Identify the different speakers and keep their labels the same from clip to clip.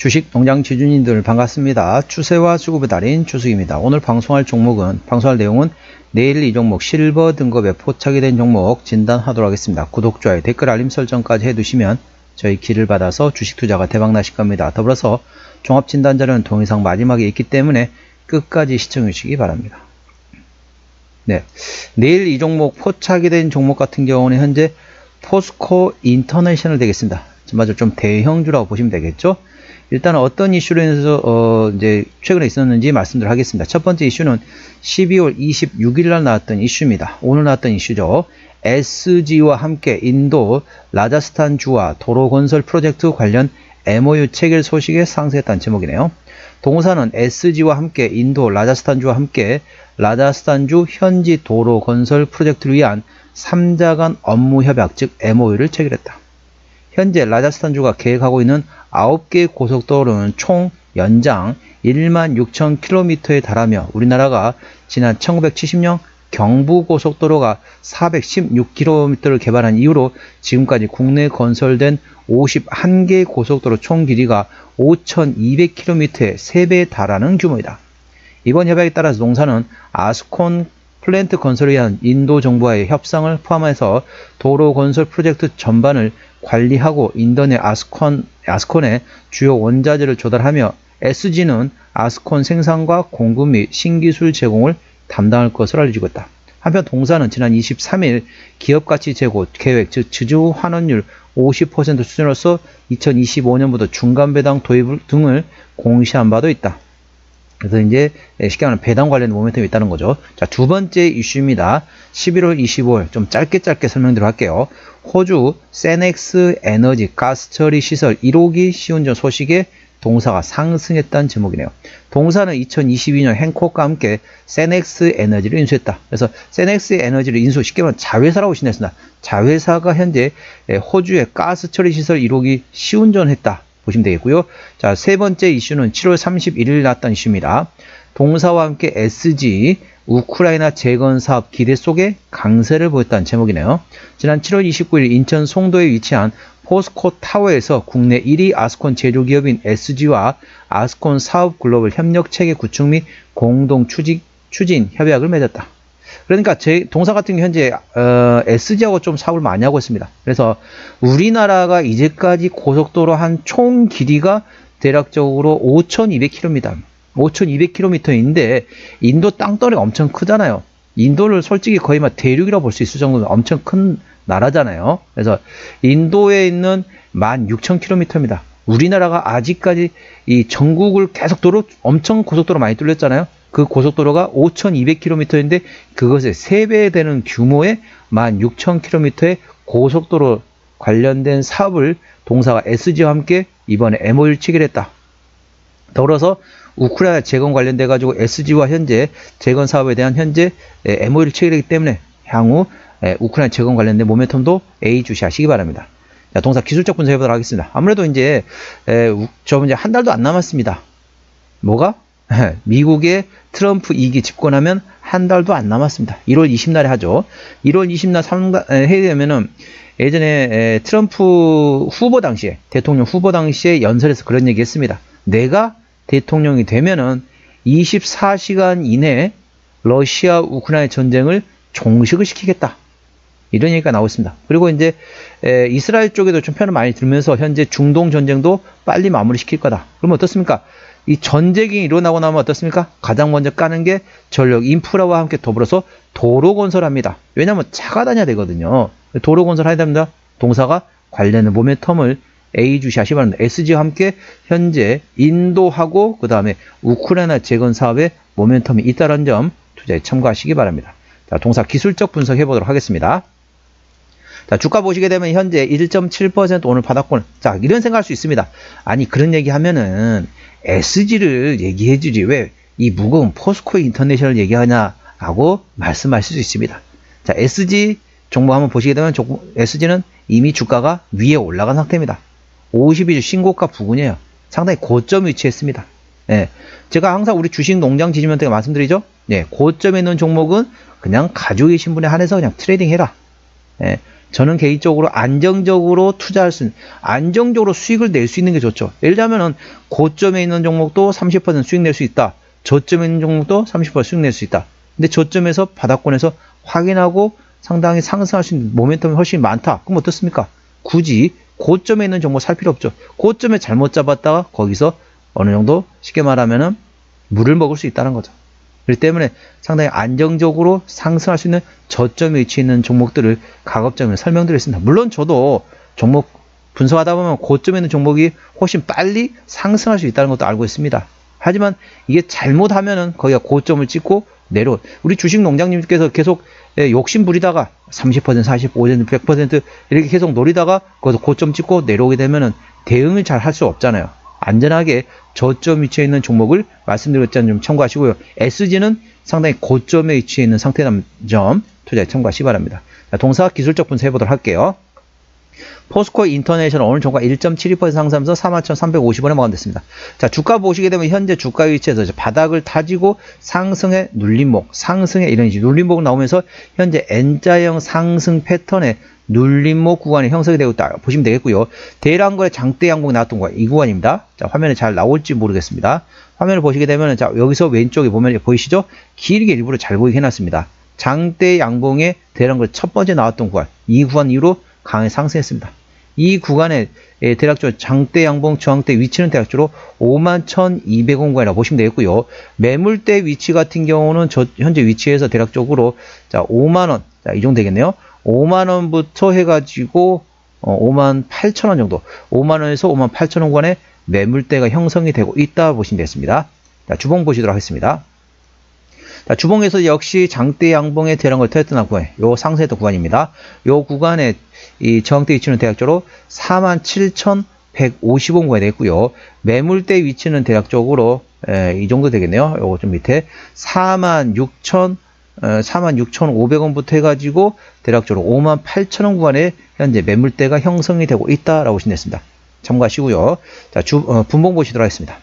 Speaker 1: 주식 농장 지주님들 반갑습니다. 추세와 수급의 달인 주식입니다. 오늘 방송할 종목은 방송할 내용은 내일 이 종목 실버 등급에 포착이 된 종목 진단하도록 하겠습니다. 구독, 좋아요, 댓글 알림 설정까지 해두시면 저희 길을 받아서 주식 투자가 대박 나실 겁니다. 더불어서 종합 진단 자료는 동영상 마지막에 있기 때문에 끝까지 시청해 주시기 바랍니다. 네. 내일 이 종목 포착이 된 종목 같은 경우는 현재 포스코 인터내셔널 되겠습니다. 맞아 좀 대형주라고 보시면 되겠죠. 일단 어떤 이슈로 인해서 어 이제 최근에 있었는지 말씀드리도록 하겠습니다. 첫 번째 이슈는 12월 26일 날 나왔던 이슈입니다. 오늘 나왔던 이슈죠. SG와 함께 인도 라자스탄 주와 도로 건설 프로젝트 관련 MOU 체결 소식에 상세했다는 제목이네요. 동사는 SG와 함께 인도 라자스탄주와 함께 라자스탄주 현지 도로 건설 프로젝트를 위한 3자 간 업무 협약 즉 MOU를 체결했다. 현재 라자스탄주가 계획하고 있는 9개 고속도로는 총 연장 1만 6천 킬로미터에 달하며 우리나라가 지난 1970년 경부고속도로가 416km를 개발한 이후로 지금까지 국내 건설된 51개 고속도로 총 길이가 5,200km의 3배에 달하는 규모이다. 이번 협약에 따라서 농사는 아스콘 플랜트 건설을 위한 인도 정부와의 협상을 포함해서 도로 건설 프로젝트 전반을 관리하고 인도 내 아스콘, 아스콘의 주요 원자재를 조달하며 SG는 아스콘 생산과 공급 및 신기술 제공을 담당할 것으로 알려지고 있다. 한편 동사는 지난 23일 기업가치 제고 계획, 즉 지주 환원율 50% 수준으로서 2025년부터 중간 배당 도입 등을 공시한 바도 있다. 그래서 이제 쉽게 말하면 배당 관련 모멘텀이 있다는 거죠. 자, 두 번째 이슈입니다. 11월 25일 좀 짧게 짧게 설명드려 할게요. 호주 세넥스 에너지 가스 처리 시설 1호기 시운전 소식에 동사가 상승했다는 제목이네요. 동사는 2022년 행콕과 함께 세넥스 에너지를 인수했다. 그래서 세넥스 에너지를 인수 쉽게 말하면 자회사라고 신했습니다. 자회사가 현재 호주의 가스 처리 시설 1호기 시운전했다. 보시면 되겠고요. 자, 세 번째 이슈는 7월 31일 났던 이슈입니다. 동사와 함께 SG 우크라이나 재건 사업 기대 속에 강세를 보였다는 제목이네요. 지난 7월 29일 인천 송도에 위치한 포스코 타워에서 국내 1위 아스콘 제조기업인 SG와 아스콘 사업 글로벌 협력 체계 구축 및 공동 추진, 협약을 맺었다. 그러니까 제 동사 같은 경우 현재 어, SG하고 좀 사업을 많이 하고 있습니다. 그래서 우리나라가 이제까지 고속도로 한 총 길이가 대략적으로 5,200km입니다. 5,200km인데 인도 땅덩이가 엄청 크잖아요. 인도를 솔직히 거의 막 대륙이라고 볼 수 있을 정도로 엄청 큰 나라잖아요. 그래서 인도에 있는 16,000km입니다. 우리나라가 아직까지 이 전국을 계속 도로 엄청 고속도로 많이 뚫렸잖아요. 그 고속도로가 5,200km인데 그것의 3배 되는 규모의 16,000km의 고속도로 관련된 사업을 동사가 SG와 함께 이번에 MOU를 체결했다. 더불어서 우크라이나 재건 관련돼 가지고 SG와 현재 재건 사업에 대한 현재 MOU를 체결했기 때문에 향후 우크라이나 재건 관련된 모멘텀도 A 주시하시기 바랍니다. 자, 동사 기술적 분석해 보도록 하겠습니다. 아무래도 이제 저 이제 한 달도 안 남았습니다. 뭐가? 미국의 트럼프 2기 집권하면 한 달도 안 남았습니다. 1월 20날에 하죠. 1월 20날 상당, 해야 되면은 예전에 트럼프 후보 당시에, 대통령 후보 당시에 연설에서 그런 얘기 했습니다. 내가 대통령이 되면은 24시간 이내에 러시아 우크라이나 전쟁을 종식을 시키겠다. 이런 얘기가 나오고 있습니다. 그리고 이제 에, 이스라엘 쪽에도 좀 편을 많이 들면서 현재 중동 전쟁도 빨리 마무리 시킬 거다. 그러면 어떻습니까? 이 전쟁이 일어나고 나면 어떻습니까? 가장 먼저 까는 게 전력 인프라와 함께 더불어서 도로 건설합니다. 왜냐하면 차가 다녀야 되거든요. 도로 건설해야 됩니다. 동사가 관련된 모멘텀을 A 주시 하시 바랍니다. SG와 함께 현재 인도하고 그 다음에 우크라이나 재건 사업에 모멘텀이 있다는 점 투자에 참고하시기 바랍니다. 자, 동사 기술적 분석해 보도록 하겠습니다. 자, 주가 보시게 되면 현재 1.7% 오늘 바닥권. 자, 이런 생각할 수 있습니다. 아니, 그런 얘기 하면은 SG를 얘기해 주지 왜 이 무거운 포스코 인터내셔널 얘기하냐라고 말씀하실 수 있습니다. 자, SG 종목 한번 보시게 되면 SG는 이미 주가가 위에 올라간 상태입니다. 52주 신고가 부근이에요. 상당히 고점 위치했습니다. 예. 제가 항상 우리 주식 농장 지지면한테 말씀드리죠. 예, 고점에 있는 종목은 그냥 가지고 계신 분에 한해서 그냥 트레이딩 해라. 예, 저는 개인적으로 안정적으로 투자할 수 있는, 안정적으로 수익을 낼 수 있는 게 좋죠. 예를 들자면은 고점에 있는 종목도 30% 수익 낼 수 있다. 저점에 있는 종목도 30% 수익 낼 수 있다. 근데 저점에서 바닥권에서 확인하고 상당히 상승할 수 있는 모멘텀이 훨씬 많다. 그럼 어떻습니까? 굳이 고점에 있는 종목 살 필요 없죠. 고점에 잘못 잡았다가 거기서 어느 정도 쉽게 말하면은 물을 먹을 수 있다는 거죠. 그렇기 때문에 상당히 안정적으로 상승할 수 있는 저점에 위치해 있는 종목들을 가급적이면 설명드렸습니다. 물론 저도 종목 분석하다 보면 고점에 있는 종목이 훨씬 빨리 상승할 수 있다는 것도 알고 있습니다. 하지만 이게 잘못하면은 거기가 고점을 찍고 내려 우리 주식 농장님께서 계속 예, 욕심 부리다가 30% 40% 100% 이렇게 계속 노리다가 거기서 고점 찍고 내려오게 되면은 대응을 잘 할 수 없잖아요. 안전하게 저점 위치에 있는 종목을 말씀드렸자는 좀 참고하시고요. SG는 상당히 고점에 위치해 있는 상태라는 점 투자에 참고하시기 바랍니다. 자, 동사 기술적 분석해 보도록 할게요. 포스코 인터내셔널 오늘 종가 1.72% 상승하면서 41,350원에 마감됐습니다. 자, 주가 보시게 되면 현재 주가 위치에서 바닥을 타지고 상승의 눌림목, 상승의 이런 이제 눌림목 나오면서 현재 N자형 상승 패턴의 눌림목 구간이 형성이 되고 있다 보시면 되겠고요. 대량거래 장대 양봉이 나왔던 구간 이 구간입니다. 자, 화면에 잘 나올지 모르겠습니다. 화면을 보시게 되면 자, 여기서 왼쪽에 보면 보이시죠? 길게 일부러 잘 보이게 해놨습니다. 장대 양봉의 대량거래 첫 번째 나왔던 구간 이 구간 이후로 강하게 상승했습니다. 이 구간의 예, 대략적으로 장대 양봉 저항대 위치는 대략적으로 51,200원 구간이라고 보시면 되겠고요. 매물대 위치 같은 경우는 저 현재 위치에서 대략적으로 자 5만 원, 자, 이 정도 되겠네요. 5만 원부터 해가지고 어, 5만 8천 원 정도, 5만 원에서 5만 8천 원 구간에 매물대가 형성이 되고 있다 보시면 되겠습니다. 자, 주봉 보시도록 하겠습니다. 자, 주봉에서 역시 장대 양봉의 대량을 터졌던 구간, 요 상세했던 구간입니다. 요 구간에 이 저항대 위치는 대략적으로 47,150원 구간이 되겠고요. 매물대 위치는 대략적으로 에, 이 정도 되겠네요. 요거 좀 밑에 46,000 46,500원부터 해가지고 대략적으로 58,000원 구간에 현재 매물대가 형성이 되고 있다라고 보시면 참고하시고요. 자, 주, 어, 분봉 보시도록 하겠습니다.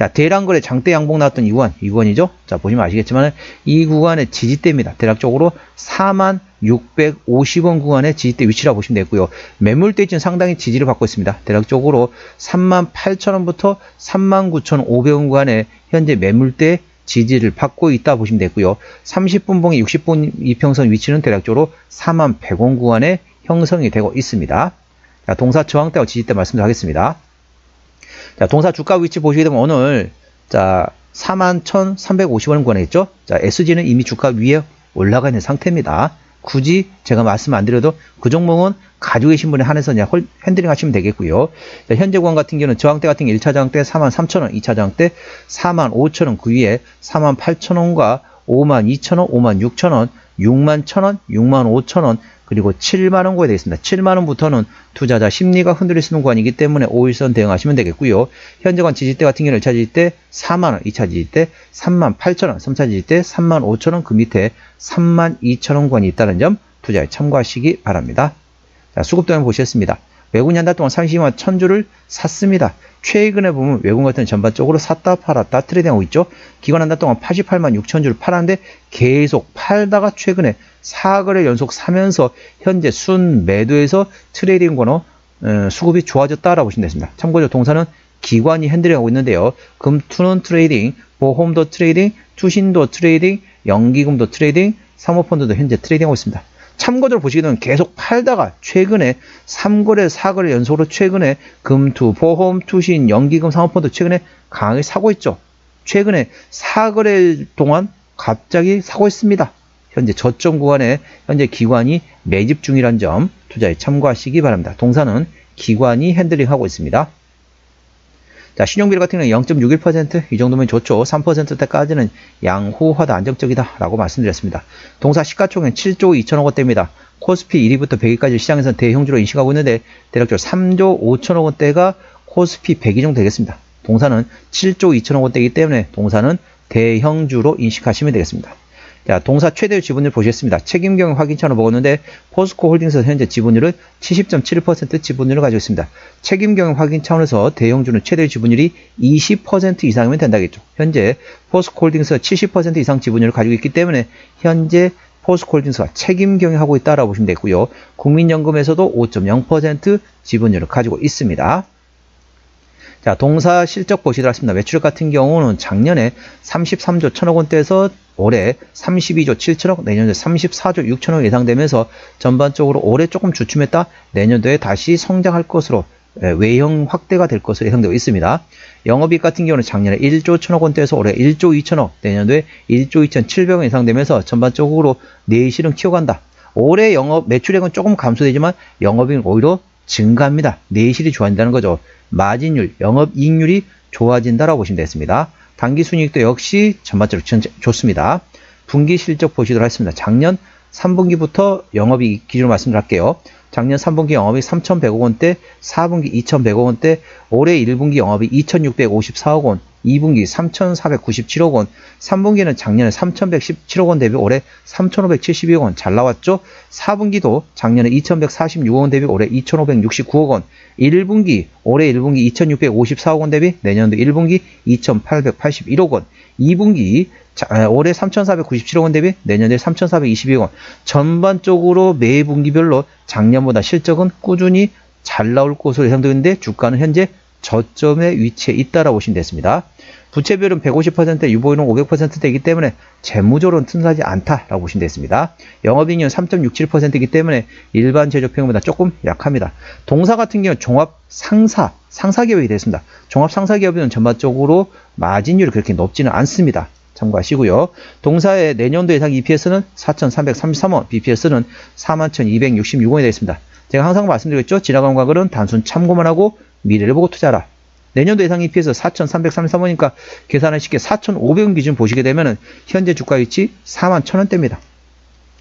Speaker 1: 자, 대량거래 장대 양봉 나왔던 이 구간, 이 구간이죠? 자, 보시면 아시겠지만 이 구간의 지지대입니다. 대략적으로 4650원 구간의 지지대 위치라고 보시면 되고요. 매물대 지금 상당히 지지를 받고 있습니다. 대략적으로 38,000원부터 39,500원 구간에 현재 매물대 지지를 받고 있다 보시면 되고요. 30분 봉의 60분 이평선 위치는 대략적으로 4만 100원 구간에 형성이 되고 있습니다. 자, 동사 저항대와 지지대 말씀드리겠습니다. 자, 동사 주가 위치 보시게 되면 오늘 자, 41,350원 구간에 있죠. 자, SG는 이미 주가 위에 올라가 있는 상태입니다. 굳이 제가 말씀 안 드려도 그 종목은 가지고 계신 분에 한해서 그냥 핸들링 하시면 되겠고요. 자, 현재 구간 같은 경우는 저항대 같은 경우 1차 저항대 43,000원, 2차 저항대 45,000원, 그 위에 48,000원과 52,000원, 56,000원, 61,000원, 65,000원, 그리고 7만원 구에 되겠습니다. 7만원부터는 투자자 심리가 흔들릴 수 있는 구간이기 때문에 5일선 대응하시면 되겠고요. 현재관 지지대 같은 경우는 1차 지지대 4만원, 2차 지지대 3만 8천원, 3차 지지대 3만 5천원, 그 밑에 3만 2천원 구간이 있다는 점 투자에 참고하시기 바랍니다. 자, 수급도면 보셨습니다. 외국인 한달 동안 32만 1000주를 샀습니다. 최근에 보면 외국 같은 전반적으로 샀다 팔았다 트레이딩하고 있죠. 기관 한달 동안 88만 6천 주를 팔았는데 계속 팔다가 최근에 4거래 연속 사면서 현재 순 매도에서 트레이딩 권어 어, 수급이 좋아졌다라고 보시면 되습니다. 참고로 동사는 기관이 핸들링하고 있는데요. 금투는 트레이딩, 보험도 트레이딩, 투신도 트레이딩, 연기금도 트레이딩, 사모펀드도 현재 트레이딩하고 있습니다. 참고적으로 되면 계속 팔다가 최근에 3거래, 4거래 연속으로 최근에 금투, 보험, 투신, 연기금, 사모펀드 최근에 강하게 사고 있죠. 최근에 4거래 동안 갑자기 사고 있습니다. 현재 저점 구간에 현재 기관이 매집 중이란 점 투자에 참고하시기 바랍니다. 동사는 기관이 핸들링하고 있습니다. 자, 신용비율 같은 경우는 0.61%이 정도면 좋죠. 3%대까지는 양호하다 안정적이다라고 말씀드렸습니다. 동사 시가총액 7조 2천억 원대입니다. 코스피 1위부터 100위까지 시장에서는 대형주로 인식하고 있는데 대략적으로 3조 5천억 원대가 코스피 100위 정도 되겠습니다. 동사는 7조 2천억 원대이기 때문에 동사는 대형주로 인식하시면 되겠습니다. 자, 동사 최대 지분율 보시겠습니다. 책임 경영 확인차로 먹었는데 포스코 홀딩스 현재 지분율은 70.7% 지분율을 가지고 있습니다. 책임 경영 확인 차원에서 대형주는 최대 지분율이 20% 이상이면 된다겠죠. 현재 포스코 홀딩스 70% 이상 지분율을 가지고 있기 때문에 현재 포스코 홀딩스가 책임 경영하고 있다라고 보시면 되고요. 국민연금에서도 5.0% 지분율을 가지고 있습니다. 자, 동사 실적 보시도록 하겠습니다. 매출액 같은 경우는 작년에 33조 1천억 원대에서 올해 32조 7천억, 내년도에 34조 6천억 예상되면서 전반적으로 올해 조금 주춤했다. 내년도에 다시 성장할 것으로 예, 외형 확대가 될 것으로 예상되고 있습니다. 영업이익 같은 경우는 작년에 1조 1천억 원대에서 올해 1조 2천억, 내년도에 1조 2천7백억 예상되면서 전반적으로 내실은 키워간다. 올해 영업 매출액은 조금 감소되지만 영업이익은 오히려 증가합니다. 내실이 좋아진다는 거죠. 마진율, 영업이익률이 좋아진다라고 보시면 되겠습니다. 당기순이익도 역시 전반적으로 좋습니다. 분기 실적 보시도록 하겠습니다. 작년 3분기부터 영업이익 기준으로 말씀드릴게요. 작년 3분기 영업이 3,100억 원대, 4분기 2,100억 원대, 올해 1분기 영업이 2,654억 원, 2분기 3,497억 원, 3분기는 작년에 3,117억 원 대비 올해 3,572억 원 잘 나왔죠? 4분기도 작년에 2,146억 원 대비 올해 2,569억 원, 1분기 올해 1분기 2,654억 원 대비 내년도 1분기 2,881억 원, 2분기 자, 올해 3,497억 원 대비 내년에 3,422억 원. 전반적으로 매 분기별로 작년보다 실적은 꾸준히 잘 나올 것으로 예상되는데 주가는 현재 저점에 위치해 있다라고 보시면 됐습니다. 부채 비율은 150%, 유보율은 500%대이기 때문에 재무적으로는 튼튼하지 않다라고 보시면 됐습니다. 영업이익률은 3.67%이기 때문에 일반 제조평보다 조금 약합니다. 동사 같은 경우는 종합 상사, 상사기업이 되겠습니다. 종합 상사기업은 전반적으로 마진율이 그렇게 높지는 않습니다. 참고하시고요. 동사의 내년도 예상 EPS는 4,333원, BPS는 41,266원이 되겠습니다. 제가 항상 말씀드렸죠. 지나간 과거는 단순 참고만 하고 미래를 보고 투자라. 내년도 예상 EPS 4,333원이니까 계산을 쉽게 4,500원 기준 보시게 되면 현재 주가 위치 4만 1,000원대입니다.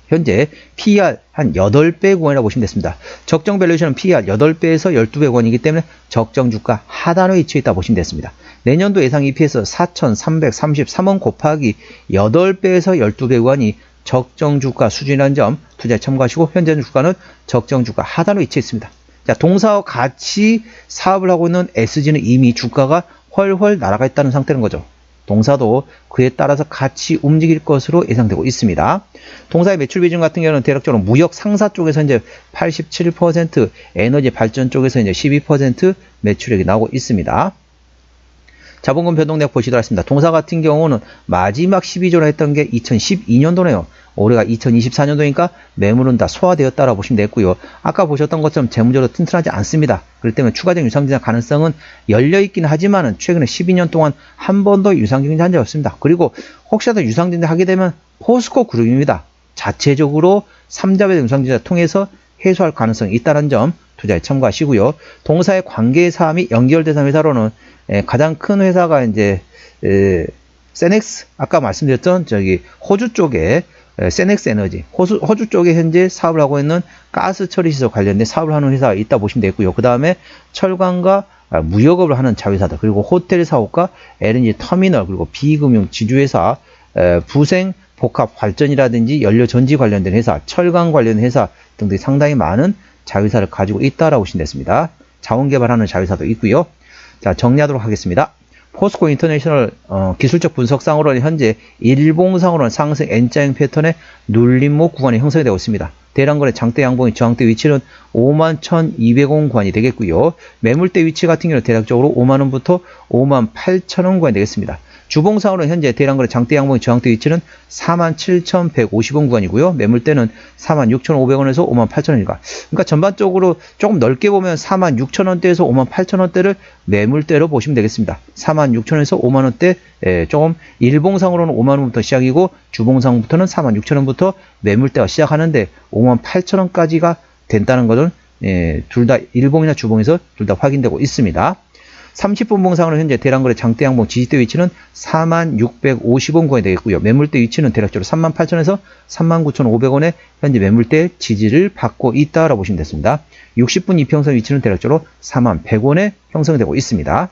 Speaker 1: 현재 PER 한 8배 구간이라고 보시면 됐습니다. 적정 밸류에이션은 PER 8배에서 12배 구간이기 때문에 적정 주가 하단에 위치해 있다 보시면 됐습니다. 내년도 예상 EPS 4,333원 곱하기 8배에서 12배 구간이 적정 주가 수준이라는 점 투자에 참고하시고 현재 주가는 적정 주가 하단에 위치해 있습니다. 자, 동사와 같이 사업을 하고 있는 SG는 이미 주가가 훨훨 날아가 있다는 상태는 거죠. 동사도 그에 따라서 같이 움직일 것으로 예상되고 있습니다. 동사의 매출 비중 같은 경우는 대략적으로 무역 상사 쪽에서 이제 87%, 에너지 발전 쪽에서 이제 12% 매출액이 나오고 있습니다. 자본금 변동력 보시도록 하겠습니다. 동사 같은 경우는 마지막 12조로 했던 게 2012년도네요. 올해가 2024년도니까 매물은 다 소화되었다라고 보시면 되겠고요. 아까 보셨던 것처럼 재무적으로 튼튼하지 않습니다. 그렇기 때문에 추가적인 유상증자 가능성은 열려있긴 하지만은 최근에 12년 동안 한 번도 유상증자 한 적이 없습니다. 그리고 혹시라도 유상증자 하게 되면 포스코 그룹입니다. 자체적으로 3자배 유상증자 통해서 해소할 가능성이 있다는 점 투자에 참고하시고요. 동사의 관계 사항이 연결 대상 회사로는 가장 큰 회사가 이제 세넥스 아까 말씀드렸던 저기 호주 쪽에 세넥스 에너지 호주, 호주 쪽에 현재 사업을 하고 있는 가스 처리 시설 관련된 사업을 하는 회사가 있다 보시면 되고요. 그 다음에 철강과 아, 무역업을 하는 자회사들 그리고 호텔 사업과 LNG 터미널 그리고 비금융 지주회사 부생 복합 발전이라든지 연료 전지 관련된 회사 철강 관련 회사 등등이 상당히 많은 자회사를 가지고 있다라고 됐습니다. 자원 개발하는 자회사도 있고요. 자 정리하도록 하겠습니다. 포스코 인터내셔널 어, 기술적 분석상으로는 현재 일봉상으로는 상승 N자형 패턴의 눌림목 구간이 형성이 되고 있습니다. 대량거래 장대 양봉의 저항대 위치는 51,200원 구간이 되겠고요. 매물대 위치 같은 경우는 대략적으로 5만원부터 5만 8천원 구간이 되겠습니다. 주봉상으로 현재 대량거래 장대 양봉의 저항대 위치는 47,150원 구간이고요. 매물대는 46,500원에서 58,000원이니까. 그러니까 전반적으로 조금 넓게 보면 46,000원대에서 58,000원대를 매물대로 보시면 되겠습니다. 46,000원에서 5만원대 예, 조금 일봉상으로는 5만원부터 시작이고 주봉상부터는 46,000원부터 매물대가 시작하는데 58,000원까지가 된다는 것은 예, 둘 다 일봉이나 주봉에서 둘 다 확인되고 있습니다. 30분 봉상으로 현재 대량거래 장대 양봉 지지대 위치는 4650원 구간이 되겠고요. 매물대 위치는 대략적으로 38,000에서 39,500원에 현재 매물대 지지를 받고 있다라고 보시면 됐습니다. 60분 이평선 위치는 대략적으로 41,100원에 형성되고 있습니다.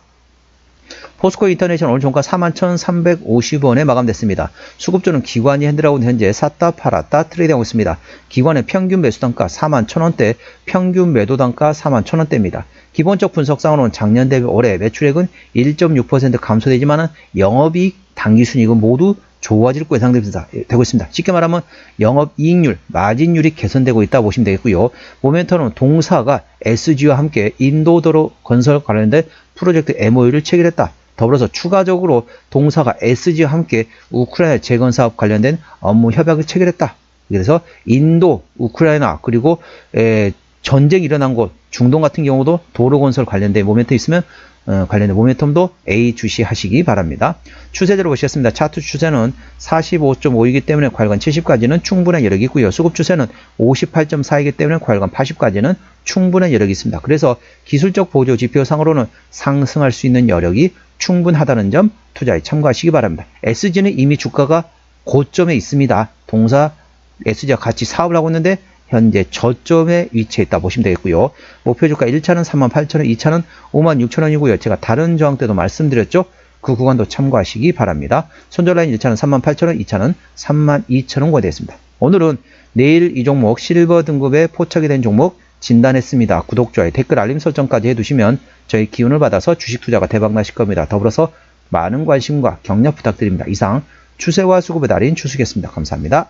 Speaker 1: 포스코 인터내셔널 오늘 종가 41,350원에 마감됐습니다. 수급주는 기관이 핸들하고 현재 샀다 팔았다 트레이드하고 있습니다. 기관의 평균 매수 단가 41,000원대, 평균 매도 단가 41,000원대입니다. 기본적 분석상으로는 작년 대비 올해 매출액은 1.6% 감소되지만 영업이익, 당기순이익은 모두 좋아질 거 예상됩니다. 예, 되고 있습니다. 쉽게 말하면 영업이익률, 마진율이 개선되고 있다 보시면 되겠고요. 모멘텀은 동사가 SG와 함께 인도도로 건설 관련된 프로젝트 MOU를 체결했다. 더불어서 추가적으로 동사가 SG와 함께 우크라이나 재건 사업 관련된 업무 협약을 체결했다. 그래서 인도, 우크라이나 그리고 에, 전쟁이 일어난 곳 중동 같은 경우도 도로 건설 관련된 모멘텀 있으면 어, 관련된 모멘텀도 A 주시하시기 바랍니다. 추세대로 보시겠습니다. 차트 추세는 45.5이기 때문에 과일관 70까지는 충분한 여력이 있고요. 수급 추세는 58.4이기 때문에 과일관 80까지는 충분한 여력이 있습니다. 그래서 기술적 보조 지표상으로는 상승할 수 있는 여력이 충분하다는 점 투자에 참고하시기 바랍니다. SG는 이미 주가가 고점에 있습니다. 동사 SG와 같이 사업을 하고 있는데 현재 저점에 위치해 있다 보시면 되겠고요. 목표 주가 1차는 38,000원, 2차는 56,000원이고요. 제가 다른 저항 때도 말씀드렸죠. 그 구간도 참고하시기 바랍니다. 손절 라인 1차는 38,000원, 2차는 32,000원가 되겠습니다. 오늘은 내일 이 종목 실버 등급에 포착이 된 종목 진단했습니다. 구독, 좋아요, 댓글, 알림 설정까지 해두시면 저희 기운을 받아서 주식 투자가 대박 나실 겁니다. 더불어서 많은 관심과 격려 부탁드립니다. 이상 추세와 수급의 달인 추수겠습니다. 감사합니다.